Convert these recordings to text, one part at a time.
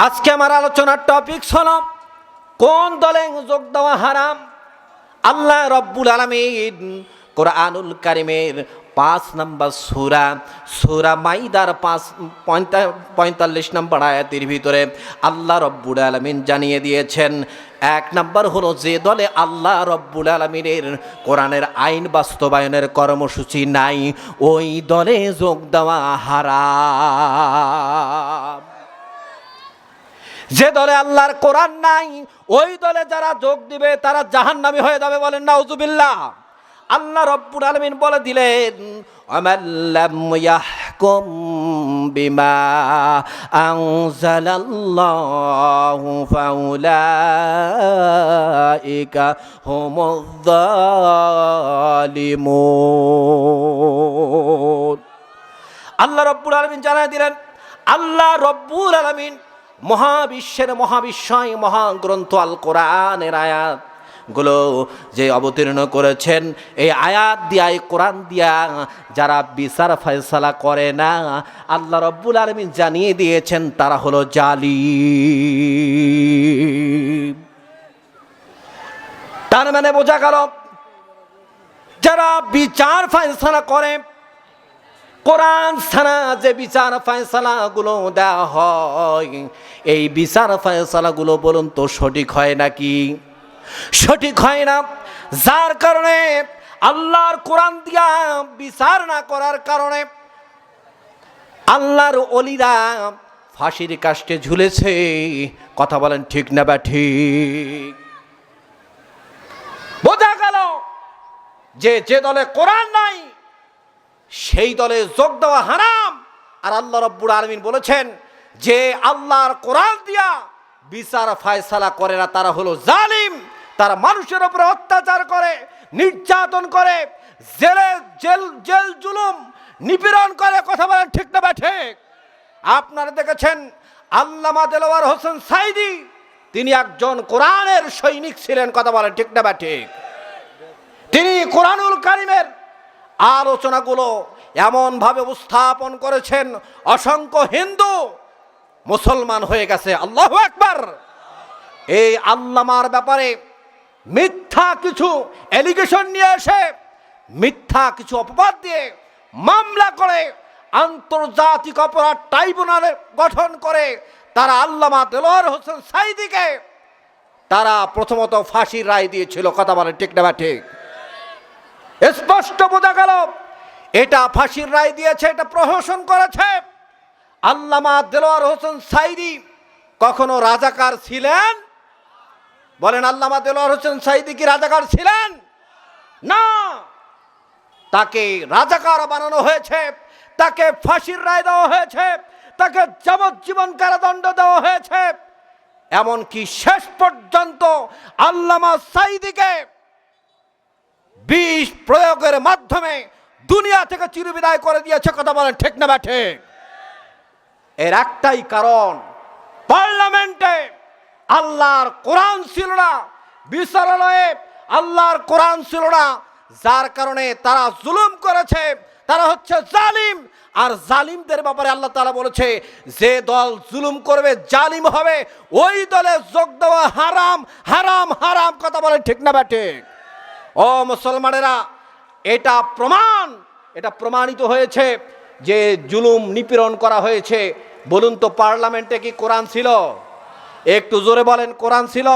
আজকে আমার আলোচনার টপিক হল, কোন দলে যোগ দেওয়া হারাম? আল্লাহ রব্বুল আলমিন কোরআনুল কারিমের পাঁচ নম্বর সুরা সুরা মাইদার পাঁচ, পঁয়তা- পঁয়তাল্লিশ নম্বর আয়াতির ভিতরে আল্লাহ রব্বুল আলমিন জানিয়ে দিয়েছেন, এক নম্বর হলো যে দলে আল্লাহ রব্বুল আলমিনের কোরআনের আইন বাস্তবায়নের কর্মসূচি নাই, ওই দলে যোগ দেওয়া হারাম। যে দলে আল্লাহর কোরআন নাই, ওই দলে যারা যোগ দিবে, তারা জাহান্নামী হয়ে যাবে বলেন না নাউজুবিল্লাহ আল্লাহ রব্বুল আলমিন বলে দিলেন আমাল্লাম ইয়াহকুম বিমা আনজালাল্লাহু ফাউলাইকা হুমুয জালিমুন আল্লাহ রব্বুল আলমিন জানাই দিলেন, আল্লাহ রব্বুল আলমিন মহাবিশ্বের মহাবিশ্বয় মহাগ্রন্থ আল কোরআনের আয়াত। গুলো যে অবতীর্ণ করেছেন, এই আয়াত দিয়া, এই কোরআন দিয়া যারা বিচার ফয়সালা করে না, আল্লাহ রব্বুল আলমিন জানিয়ে দিয়েছেন, তারা হলো জালি তার মানে বোঝা গেল, যারা বিচার ফয়সালা করে কোরআন ছাড়া যে বিচার ফয়সালাগুলো দেওয়া হয়, এই বিচার ফয়সালাগুলো বলুন তো সঠিক হয় নাকি? সঠিক হয় না। যার কারণে আল্লাহর কোরআন দিয়া বিচার না করার কারণে আল্লাহর অলিরা ফাঁসির কাষ্টে ঝুলেছে। কথা বলেন ঠিক না বা ঠিক? বোঝা গেল যে যে দলে কোরআন নাই সেই দলে যোগ দেওয়া হারাম। আর আল্লাহ রব্বুর আলমিন বলেছেন যে আল্লাহর কোরআন দিয়া বিচার ফায়সালা করে না, তারা হলো জালিম। তারা মানুষের উপরে অত্যাচার করে, নির্যাতন করে, জেলে, জেল জেল জুলুম, নিপীড়ন করে, কথা বলেন ঠিক না বা ঠিক? আপনারা দেখেছেন আল্লামা দেলোয়ার হোসেন সাইদি, তিনি একজন কোরআনের সৈনিক ছিলেন, কথা বলেন ঠিক না বা ঠিক? তিনি কোরআনুল কারিমের আলোচনাগুলো এমনভাবে উপস্থাপন করেছেন, অসংখ্য হিন্দু মুসলমান হয়ে গেছে। আল্লাহ একবার এই আল্লামার ব্যাপারে মিথ্যা কিছু এলিগেশন নিয়ে এসে, মিথ্যা কিছু অপবাদ দিয়ে মামলা করে, আন্তর্জাতিক অপরাধ ট্রাইব্যুনাল গঠন করে তারা আল্লামা দেলোয়ার হোসেন সাইদিকে তারা প্রথমত ফাঁসির রায় দিয়েছিল, কথা বলে ঠিক না ঠিক? স্পষ্ট বোঝা গেল। এটা ফাঁসির রায় দিয়েছে, এটা প্রহসন করেছে। আল্লামা দেলোয়ার হোসেন সাইদি কখনো রাজাকার ছিলেন? বলেন, আল্লামা দেলোয়ার হোসেন সাইদি কি রাজাকার ছিলেন? না। তাকে রাজাকার বানানো হয়েছে, তাকে ফাঁসির রায় দেওয়া হয়েছে, তাকে যাবজ্জীবন কারাদণ্ড দেওয়া হয়েছে। এমনকি শেষ পর্যন্ত আল্লামা সাইদিকে বিষ প্রয়োগের মাধ্যমে দুনিয়া থেকে চিরবিদায় করে দিয়েছে কথা বলেন, ঠিক না ব্যাঠে এর একটাই কারণ, পার্লামেন্টে আল্লাহর কোরআন ছিল না বিচারালয়ে আল্লাহর কোরআন ছিল না, যার কারণে তারা জুলুম করেছে, তারা হচ্ছে জালিম, আর জালিমদের ব্যাপারে আল্লাহ তাআলা বলেছে, যে দল জুলুম করবে, জালিম হবে, ওই দলে যোগ দেওয়া হারাম হারাম হারাম, কথা বলে ঠিক না ব্যাটে ও মুসলমানেরা, এটা প্রমাণ, এটা প্রমাণিত হয়েছে যে জুলুম নিপীড়ন করা হয়েছে। বলুন তো, পার্লামেন্টে কি কোরআন ছিল? একটু জোরে বলেন, কোরআন ছিল?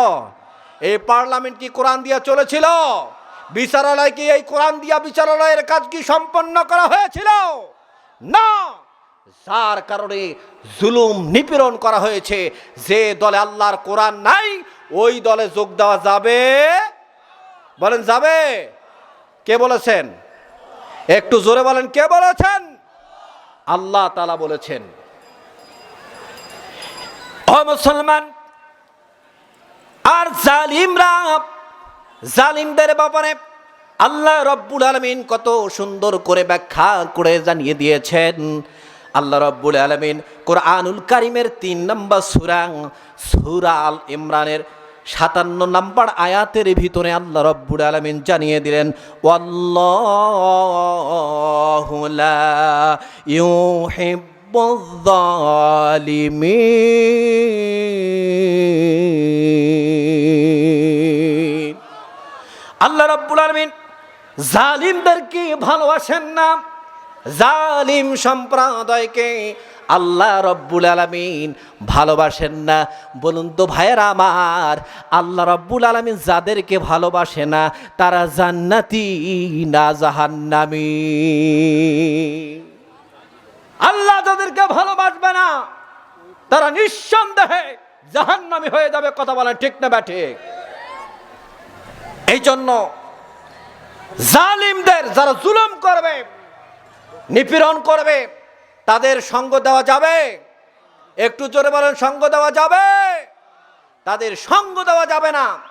এই পার্লামেন্ট কি কোরআন দিয়া চলেছিল? বিচারালয় কি এই কোরআন দিয়া বিচারালয়ের কাজ কি সম্পন্ন করা হয়েছিল? না, যার কারণে জুলুম নিপীড়ন করা হয়েছে। যে দলে আল্লাহর কোরআন নাই, ওই দলে যোগ দেওয়া যাবে বলেন, যাবে? কে বলেছেন? একটু জোরে বলেন, কে বলেছেন? আল্লাহ তালা বলেছেন। মুসলমান, আর জালিমরা, জালিমদের ব্যাপারে আল্লাহ রব্বুল আলমিন কত সুন্দর করে ব্যাখ্যা করে জানিয়ে দিয়েছেন। আল্লাহ রব্বুল আলমিন কোরআনুল কারিমের তিন নম্বর সুরাং, সুরা আল ইমরানের সাতান্ন নাম্বার আয়াতের ভিতরে আল্লাহ রব্বুর আলমিন জানিয়ে দিলেন ওয়াল্লাহিমি আল্লাহ রব্বুল আলমিন, জালিমদেরকে ভালোবাসেন না, জালিম সম্প্রদায়কে আল্লাহ রব্বুল আলামিন ভালোবাসেন না। বলুন তো ভাইয়েরা আমার, আল্লাহ রব্বুল আলামিন যাদেরকে ভালোবাসে না, তারা জান্নাতি না জাহান্নামী? আল্লাহ যাদেরকে ভালোবাসবে না, তারা নিঃসন্দেহে জাহান্নামী হয়ে যাবে, কথা বলা ঠিক না ব্যাঠে এই জন্য জালিমদের যারা জুলুম করবে, নিপীড়ন করবে তাদের সঙ্গ দেওয়া যাবে। একটু জোরে বলেন, সঙ্গ দেওয়া যাবে? তাদের সঙ্গ দেওয়া যাবে না।